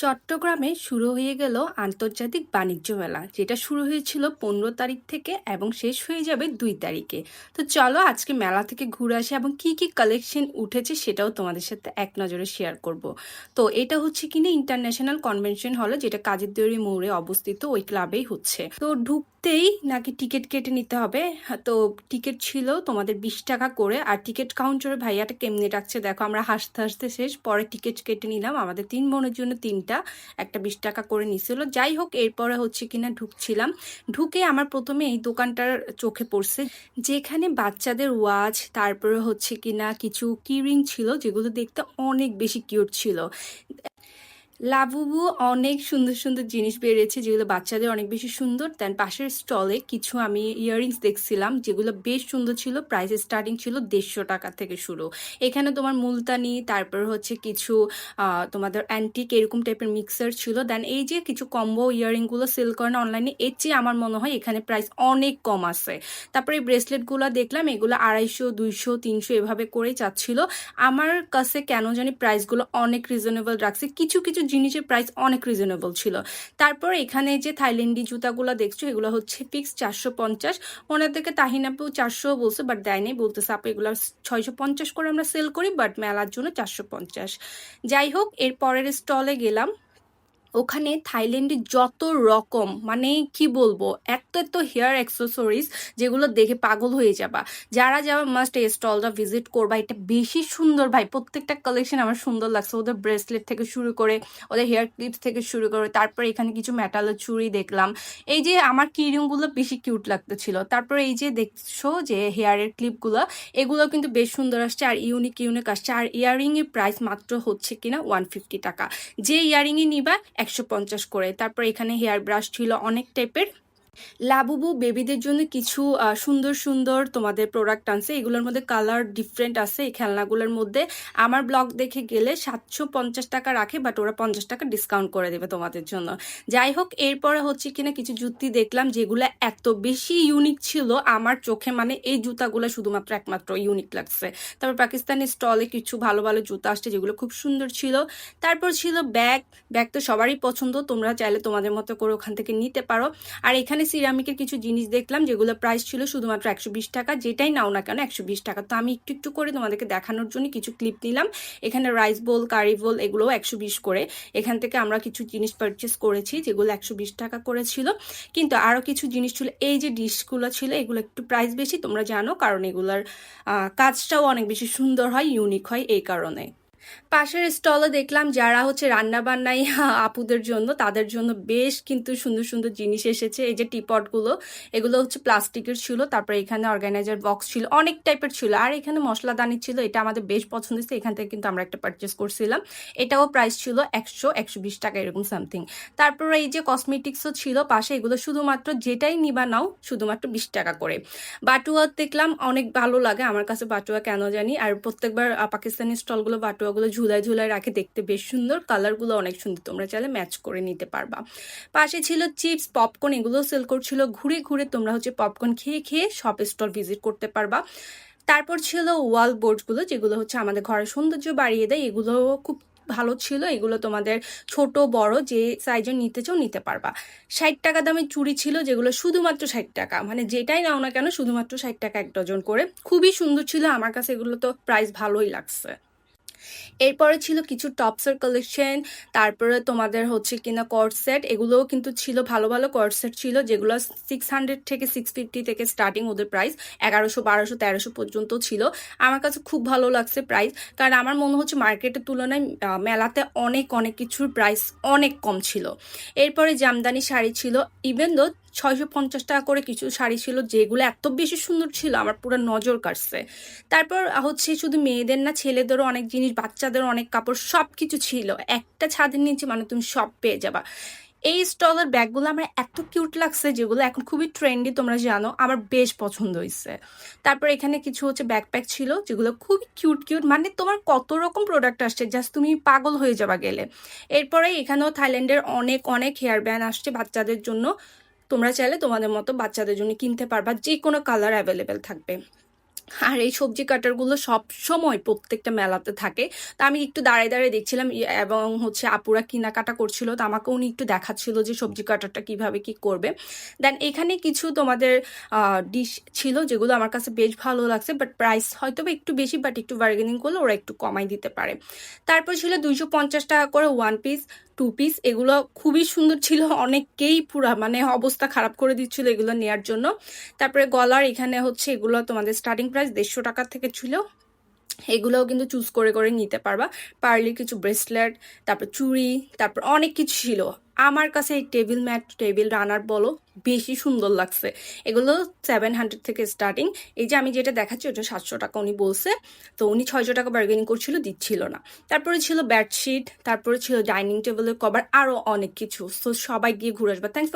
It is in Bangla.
চট্টগ্রামে শুরু হয়ে গেল আন্তর্জাতিক বাণিজ্য মেলা, যেটা শুরু হয়েছিল পনেরো তারিখ থেকে এবং শেষ হয়ে যাবে দুই তারিখে। তো চলো আজকে মেলা থেকে ঘুরে আসি এবং কি কি কালেকশন উঠেছে সেটাও তোমাদের সাথে এক নজরে শেয়ার করব। তো এটা হচ্ছে কিনা ইন্টারন্যাশনাল কনভেনশন হলে যেটা কাজের দৈরি মোড়ে অবস্থিত, ওই ক্লাবেই হচ্ছে। তো ঢুকতেই নাকি টিকিট কেটে নিতে হবে। তো টিকিট ছিল তোমাদের বিশ টাকা করে, আর টিকিট কাউন্টারে ভাইয়াটা কেমনে রাখছে দেখো, আমরা হাসতে হাসতে শেষ, পরে টিকিট কেটে নিলাম। আমাদের তিন বোনের জন্য তিনটা একটা বিশ টাকা করে নিছিল। যাই হোক, এরপরে হচ্ছে কিনা ঢুকছিলাম। ঢুকে আমার প্রথমে এই দোকানটার চোখে পড়ছে। যেখানে বাচ্চাদের ওয়াচ, তারপরে হচ্ছে কিনা কিছু কিরিং ছিল, যেগুলো দেখতে অনেক বেশি কিউট ছিল। লাবুবু অনেক সুন্দর সুন্দর জিনিস বেরিয়েছে, যেগুলো বাচ্চাদের অনেক বেশি সুন্দর। দেন পাশের স্টলে কিছু আমি ইয়াররিংস দেখছিলাম, যেগুলো বেশ সুন্দর ছিল। প্রাইস স্টার্টিং ছিল দেড়শো টাকা থেকে শুরু। এখানে তোমার মুলতানি, তারপর হচ্ছে কিছু তোমাদের অ্যান্টিক এরকম টাইপের মিক্সার ছিল। দেন এই যে কিছু কম্বো ইয়াররিংগুলো সেল করেন অনলাইনে এর চেয়ে আমার মনে হয় এখানে প্রাইস অনেক কম আছে। তারপরে এই ব্রেসলেটগুলো দেখলাম, এগুলো আড়াইশো, দুইশো, তিনশো এভাবে করেই চাচ্ছিল আমার কাছে কেন জানি প্রাইসগুলো অনেক রিজনেবল রাখছে। কিছু কিছু জিনিসের প্রাইস অনেক রিজনেবল ছিল। তারপর এখানে যে থাইল্যান্ডি জুতাগুলো দেখছ, এগুলো হচ্ছে ফিক্স চারশো পঞ্চাশ। ওনাদেরকে তাহিনাপেও চারশো বলছে বাট দেয়নি, বলতেছে, আপু, এগুলো ছয়শো পঞ্চাশ করে আমরা সেল করি বাট মেলার জন্য চারশো পঞ্চাশ। যাই হোক, এর পরের স্টলে গেলাম। ওখানে থাইল্যান্ডে যত রকম মানে কি বলব এত এত হেয়ার অ্যাক্সেসরিজ যেগুলো দেখে পাগল হয়ে যাবা। যারা যাওয়া মাস্ট এই স্টলটা ভিজিট করবা, এটা বেশি সুন্দর ভাই। প্রত্যেকটা কালেকশন আমার সুন্দর লাগছে। ওদের ব্রেসলেট থেকে শুরু করে, ওদের হেয়ার ক্লিপস থেকে শুরু করে, তারপরে এখানে কিছু মেটালের চুড়ি দেখলাম। এই যে আমার কিরিংগুলো বেশি কিউট লাগতেছিল। তারপরে এই যে দেখছ যে হেয়ারের ক্লিপগুলো এগুলো কিন্তু বেশ সুন্দর আসছে আর ইউনিক ইউনিক আসছে। আর ইয়ারিং এর প্রাইস মাত্র হচ্ছে কিনা ওয়ান ফিফটি টাকা। যে ইয়ারিংই নিবা একশো পঞ্চাশ করে। তারপর এখানে হেয়ার ব্রাশ ছিল অনেক টাইপের লাবুবু বেবিদের জন্য কিছু সুন্দর সুন্দর তোমাদের প্রোডাক্ট আনছে। এগুলোর মধ্যে কালার ডিফারেন্ট আছে এই খেলনাগুলোর মধ্যে। আমার ব্লগ দেখে গেলে সাতশো পঞ্চাশ টাকা রাখে বাট ওরা পঞ্চাশ টাকা ডিসকাউন্ট করে দেবে তোমাদের জন্য। যাই হোক, এরপরে হচ্ছে কিনা কিছু জুতি দেখলাম, যেগুলো এত বেশি ইউনিক ছিল, আমার চোখে মানে এই জুতাগুলো শুধুমাত্র একমাত্র ইউনিক লাগছে। তারপর পাকিস্তানি স্টলে কিছু ভালো ভালো জুতা আসছে, যেগুলো খুব সুন্দর ছিল। তারপর ছিল ব্যাগ ব্যাগ তো সবারই পছন্দ, তোমরা চাইলে তোমাদের মতো করে ওখান থেকে নিতে পারো। আর এখানে সিরামিকের কিছু জিনিস দেখলাম, যেগুলো প্রাইস ছিল শুধুমাত্র একশো বিশ টাকা, যেটাই নাও না কেন একশো বিশ টাকা। তো আমি একটু একটু করে তোমাদেরকে দেখানোর জন্য কিছু ক্লিপ নিলাম। এখানে রাইস বোল কারি বোল এগুলোও একশো বিশ করে। এখান থেকে আমরা কিছু জিনিস পারচেস করেছি, যেগুলো একশো বিশ টাকা করে ছিল। কিন্তু আরও কিছু জিনিস ছিল, এই যে ডিশগুলো ছিল, এগুলো একটু প্রাইস বেশি, তোমরা জানো, কারণ এগুলোর কাজটাও অনেক বেশি সুন্দর হয় ইউনিক হয়, এই কারণে। পাশের স্টলে দেখলাম যারা হচ্ছে রান্না বান্নাই আপুদের জন্য, তাদের জন্য বেশ কিন্তু সুন্দর সুন্দর জিনিস এসেছে। এই যে টিপটগুলো, এগুলো হচ্ছে প্লাস্টিকের ছিল, তারপরে এখানে অর্গানাইজার বক্স ছিল, অনেক টাইপের ছিল। আর এখানে মশলাদানি ছিল, এটা আমাদের বেশ পছন্দ হয়েছে, এখান থেকে কিন্তু আমরা একটা পারচেস করছিলাম। এটাও প্রাইস ছিল একশো একশো বিশ টাকা এরকম সামথিং তারপরে এই যে কসমেটিক্সও ছিল পাশে, এগুলো শুধুমাত্র যেটাই নিবা নাও, শুধুমাত্র বিশ টাকা করে। বাটুয়া দেখলাম অনেক ভালো লাগে, আমার কাছে বাটুয়া কেন জানি। আর প্রত্যেকবার পাকিস্তানি স্টলগুলো বাটুয়াগুলো ঝুলায় ঝুলায় রাখে, দেখতে বেশ সুন্দর। কালারগুলো অনেক সুন্দর, তোমরা চাইলে ম্যাচ করে নিতে পারবা। পাশে ছিল চিপস, পপকর্ন এগুলো সেল করছিল। ঘুরে ঘুরে তোমরা হচ্ছে পপকর্ন খেয়ে খেয়ে শপ স্টল ভিজিট করতে পারবা। তারপর ছিল ওয়াল বোর্ডগুলো যেগুলো হচ্ছে আমাদের ঘরের সৌন্দর্য বাড়িয়ে দেয়। এগুলো খুব ভালো ছিল, এগুলো তোমাদের ছোট, বড় যে সাইজের নিতে চাও নিতে পারবা। ষাট টাকা দামের চুড়ি ছিল, যেগুলো শুধুমাত্র ষাট টাকা। মানে যেটাই নাও না কেন, শুধুমাত্র ষাট টাকা এক ডজন করে। খুবই সুন্দর ছিল, আমার কাছে এগুলো তো প্রাইস ভালোই লাগছে। এরপরে ছিল কিছু টপসের কালেকশন তারপরে তোমাদের হচ্ছে কিনা কর্ড সেট এগুলোও কিন্তু ছিল ভালো ভালো কর্ড সেট ছিল, যেগুলো সিক্স হান্ড্রেড থেকে সিক্স ফিফটি থেকে স্টার্টিং ওদের প্রাইস এগারোশো, বারোশো, তেরোশো পর্যন্ত ছিল। আমার কাছে খুব ভালো লাগছে প্রাইস কারণ আমার মনে হচ্ছে মার্কেটের তুলনায় মেলাতে অনেক অনেক কিছুর প্রাইস অনেক কম ছিল। এরপরে জামদানি শাড়ি ছিল ইভেন দো ছয়শো পঞ্চাশ টাকা করে কিছু শাড়ি ছিল, যেগুলো এত বেশি সুন্দর ছিল, আমার পুরো নজর কাটছে তারপর হচ্ছে শুধু মেয়েদের না, ছেলেদেরও অনেক জিনিস, বাচ্চাদেরও অনেক কাপড় সব কিছু ছিল। একটা ছাদের নিচে মানে তুমি সব পেয়ে যাবা। এই স্টলের ব্যাগগুলো আমার এত কিউট লাগছে, যেগুলো এখন খুবই ট্রেন্ডি তোমরা জানো, আমার বেশ পছন্দ হয়েছে। তারপর এখানে কিছু হচ্ছে ব্যাকপ্যাক ছিল, যেগুলো খুবই কিউট কিউট মানে তোমার কত রকম প্রোডাক্ট আসছে জাস্ট তুমি পাগল হয়ে যাবা গেলে। এরপরে এখানেও থাইল্যান্ডের অনেক অনেক হেয়ার ব্যান্ড আসছে বাচ্চাদের জন্য। তোমরা চাইলে তোমাদের মতো বাচ্চাদের জন্য কিনতে পারবা যে কোনো কালার অ্যাভেলেবেল থাকবে। আর এই সবজি কাটারগুলো সব সময় প্রত্যেকটা মেলাতে থাকে। তা আমি একটু দাঁড়ায় দাঁড়ায় দেখছিলাম এবং হচ্ছে আপুরা কেনাকাটা করছিল, তো আমাকে উনি একটু দেখাচ্ছিল যে সবজি কাটারটা কীভাবে কি করবে। দেন এখানে কিছু তোমাদের ডিশ ছিল যেগুলো আমার কাছে বেশ ভালো লাগছে বাট প্রাইস হয়তো একটু বেশি বাট একটু বার্গেনিং করলে ওরা একটু কমাই দিতে পারে। তারপর ছিল দুইশো পঞ্চাশ টাকা করে ওয়ান পিস টু পিস এগুলো খুবই সুন্দর ছিল। অনেককেই পুরা মানে অবস্থা খারাপ করে দিচ্ছিল এগুলো নেয়ার জন্য। তারপরে গলার এখানে হচ্ছে এগুলো তোমাদের স্টার্টিং প্রাইস দেড়শো টাকার থেকে ছিল। এগুলোও কিন্তু চুজ করে করে নিতে পারবা। পার্লি কিছু ব্রেসলেট তারপর চুড়ি, তারপর অনেক কিছু ছিল। আমার কাছে এই টেবিল ম্যাট টেবিল রানার বলো, বেশি সুন্দর লাগছে। এগুলো সেভেন হান্ড্রেড থেকে স্টার্টিং এই যে আমি যেটা দেখাচ্ছি, ওটা সাতশো টাকা উনি বলছে। তো উনি ছয়শো টাকা বার্গেনিং করছিল, দিচ্ছিল না। তারপরে ছিল বেডশিট তারপরে ছিল ডাইনিং টেবিলের কভার আরও অনেক কিছু। তো সবাই গিয়ে ঘুরে আসবে। থ্যাংকস